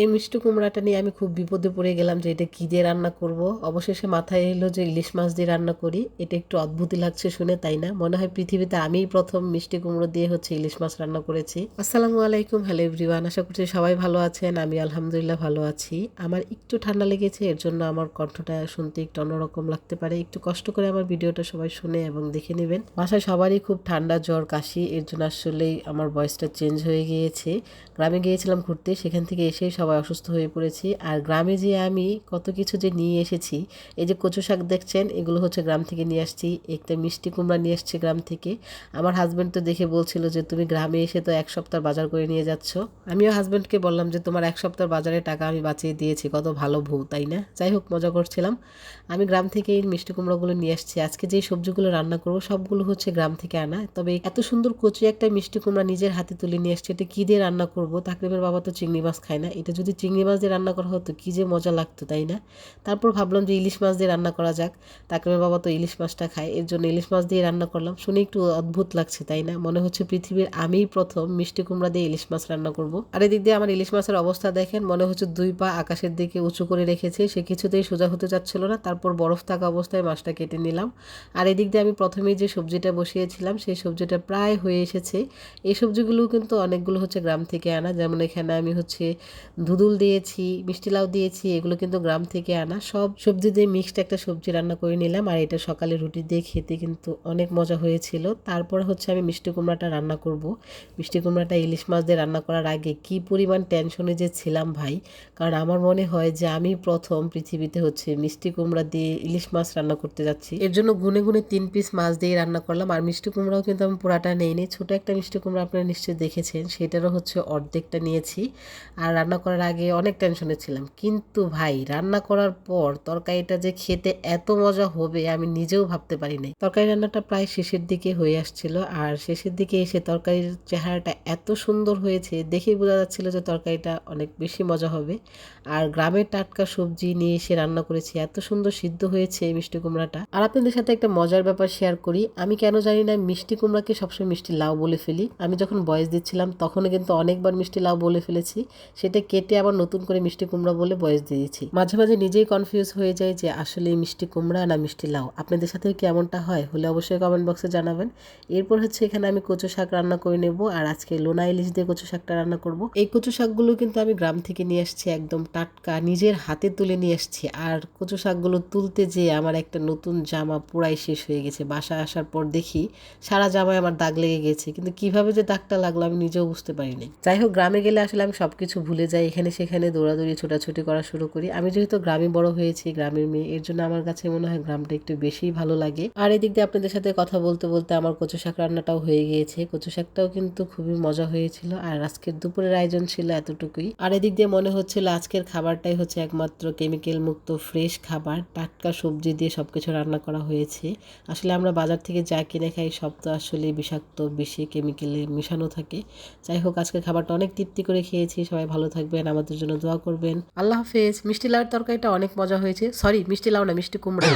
এই মিষ্টি কুমড়াটা নিয়ে আমি খুব বিপদে পড়ে গেলাম যে এটা কী দিয়ে রান্না করব। অবশেষে মাথায় এলো যে ইলিশ মাছ দিয়ে রান্না করি। এটা একটু অদ্ভুতই লাগছে শুনে, তাই না? মনে হয় পৃথিবীতে আমিই প্রথম মিষ্টি কুমড়ো দিয়ে হচ্ছে ইলিশ মাছ রান্না করেছি। আসসালামু আলাইকুম, হ্যালো এভরিওয়ান। আশা করছি সবাই ভালো আছেন, আমি আলহামদুলিল্লাহ ভালো আছি। আমার একটু ঠান্ডা লেগেছে, এর জন্য আমার কণ্ঠটা শুনতে একটু অন্যরকম লাগতে পারে। একটু কষ্ট করে আমার ভিডিওটা সবাই শুনে এবং দেখে নেবেন। বাসায় সবারই খুব ঠান্ডা, জ্বর, কাশি, এর জন্য আসলেই আমার ভয়েসটা চেঞ্জ হয়ে গিয়েছে। গ্রামে গিয়েছিলাম ঘুরতে, সেখান থেকে এসেই সবাই অসুস্থ হয়ে পড়েছি। আর গ্রামে যে আমি কত কিছু যে নিয়ে এসেছি, এই যে কচু শাক দেখছেন, এগুলো হচ্ছে গ্রাম থেকে নিয়ে আসছি। একটা মিষ্টি কুমড়া নিয়ে এসছি গ্রাম থেকে। আমার হাজব্যান্ড তো দেখে বলছিল যে, তুমি গ্রামে এসে তো এক সপ্তাহ বাজার করে নিয়ে যাচ্ছ। আমিও হাজব্যান্ডকে বললাম যে, তোমার এক সপ্তাহ বাজারে টাকা আমি বাঁচিয়ে দিয়েছি, কত ভালো ভৌ তাই না? যাই হোক, মজা করছিলাম। আমি গ্রাম থেকে এই মিষ্টি কুমড়োগুলো নিয়ে আসছি। আজকে যে সবজিগুলো রান্না করব, সবগুলো হচ্ছে গ্রাম থেকে আনা। তবে এত সুন্দর কচু একটা মিষ্টি কুমড়া নিজের হাতে তুলে নিয়ে আসছি, এটা কী দিয়ে রান্না করব? তাকরিমের বাবা তো চিংড়ি মাছ খায় না, এটা যদি চিংড়ি মাছ দিয়ে রান্না করা হতো, কী যে মজা লাগতো, তাই না? তারপর ভাবলাম যে ইলিশ মাছ দিয়ে রান্না করা যাক। তাকরিমের বাবা, তো ইলিশ মাছটা খায়, এর জন্য ইলিশ মাছ দিয়ে রান্না করলাম। শুনে একটু অদ্ভুত লাগছে, তাই না? মনে হচ্ছে পৃথিবীর আমিই প্রথম মিষ্টি কুমড়া দিয়ে ইলিশ মাছ রান্না করব। আর এদিক দিয়ে আমার ইলিশ মাছের অবস্থা দেখেন, মনে হচ্ছে দুই পা আকাশের দিকে উঁচু করে রেখেছে, সে কিছুতেই সোজা হতে চাচ্ছিল না। তারপর বরফ থাকা অবস্থায় মাছটা কেটে নিলাম। আর এদিক দিয়ে আমি প্রথমেই যে সবজিটা বসিয়েছিলাম, সেই সবজিটা প্রায় হয়ে এসেছে। এই সবজিগুলো কিন্তু অনেকগুলো হচ্ছে গ্রাম থেকে আনা। যেমন এখানে আমি হচ্ছে ধুদুল দিয়েছি, মিষ্টি লাউ দিয়েছি, এগুলো কিন্তু গ্রাম থেকে আনা। সব সবজি দিয়ে মিক্সড একটা সবজি রান্না করে নিলাম। আর এটা সকালে রুটি দিয়ে খেতে কিন্তু অনেক মজা হয়েছিল। তারপর হচ্ছে আমি মিষ্টি কুমড়াটা রান্না করব। মিষ্টি কুমড়াটা ইলিশ মাছ দিয়ে রান্না করার আগে কি পরিমাণ টেনশনে যে ছিলাম ভাই? কারণ আমার মনে হয় যে আমি প্রথম পৃথিবীতে হচ্ছে মিষ্টি কুমড়া দিয়ে ইলিশ মাছ রান্না করতে যাচ্ছি। এর জন্য গুনে গুনে তিন পিস মাছ দিয়ে রান্না করলাম। আর মিষ্টি কুমড়াও কিন্তু আমি পুরাটা নেইনি। ছোট একটা মিষ্টি কুমড়া আপনারা নিশ্চয়ই দেখেছেন। সেটারও হচ্ছে অর্ধেকটা নিয়েছি। আর রান্না করার আগে অনেক টেনশনে ছিলাম। কিন্তু ভাই, রান্না করার পর তরকারিটা যে খেতে এত মজা হবে আমি নিজেও ভাবতে পারি নাই তরকারি রান্নাটা প্রায় শেষের দিকে হয়ে আসছিল আর শেষের দিকে এসে তরকারির চেহারাটা এত সুন্দর হয়েছে দেখেই বোঝা যাচ্ছিল যে তরকারিটা অনেক বেশি মজা হবে। আর গ্রামের টাটকা সবজি নিয়ে এসে রান্না করেছি, এত সুন্দর সিদ্ধ হয়েছে মিষ্টি কুমড়াটা। আর আপনাদের সাথে একটা মজার ব্যাপার শেয়ার করি, আমি কেন জানি না মিষ্টি কুমড়াকে সবসময় মিষ্টি লাউ বলে ফেলি। আমি যখন বয়স দিচ্ছিলাম তখনও কিন্তু অনেকবার মিষ্টি লাউ বলে ফেলেছি, সেটা কেটে আবার নতুন করে মিষ্টি কুমড়া বলে বয়স দিয়েছি। মাঝে মাঝে নিজেই কনফিউজ হয়ে যায় যে আসলে মিষ্টি কুমড়া না মিষ্টি লাউ। আপনাদের সাথে কি এমনটা হয়? হলে অবশ্যই কমেন্ট বক্সে জানাবেন। এরপর হচ্ছে এখানে আমি কচু শাক রান্না করে নেব আর আজকে লোনা ইলিশ দিয়ে কচু শাকটা রান্না করব। এই কচু শাকগুলো কিন্তু আমি গ্রাম থেকে নিয়ে আসছি, একদম টাটকা, নিজের হাতে তুলে নিয়ে আসছি। আর কচু শাকগুলো তুলতে যেয়ে আমার একটা নতুন জামা পুরাই শেষ হয়ে গেছে। বাসায় আসার পর দেখি সারা জামায় আমার দাগ লেগে গেছে। কিন্তু কীভাবে যে দাগটা লাগল আমি নিজেও বুঝতে পারিনি। যাই হোক, গ্রামে গেলে আসলে আমি সব কিছু ভুলে যাই এখানে সেখানে দৌড়াদৌড়ি, ছোটাছুটি করা শুরু করি। আমি যেহেতু গ্রামে বড় হয়েছি, গ্রামের মেয়ে, এর জন্য আমার কাছে মনে হয় গ্রামটা একটু বেশিই ভালো লাগে। আর এদিক দিয়ে আপনাদের সাথে কথা বলতে বলতে আমার কচু শাক রান্নাটাও হয়ে গিয়েছে। কচু শাকটাও কিন্তু খুবই মজা হয়েছিল, আর আজকের দুপুরের আয়োজন ছিল এতটুকুই। আর এদিক দিয়ে মনে হচ্ছিল আজকের খাবারটাই হচ্ছে একমাত্র কেমিক্যাল মুক্ত ফ্রেশ খাবার। টাটকা সবজি দিয়ে সবকিছু রান্না করা হয়েছে। আসলে আমরা বাজার থেকে যা কিনে খাই, সব তো আসলে বিষাক্ত, বেশি কেমিক্যালে মেশানো থাকে। যাই হোক, আজকের খাবারটা অনেক তৃপ্তি করে খেয়েছি। সবাই ভালো থাকবেন, আমাদের জন্য দোয়া করবেন। আল্লাহ হাফেজ। মিষ্টি লাউর তরকারিটা অনেক মজা হয়েছে। সরি মিষ্টি লাউ না, মিষ্টি কুমড়া।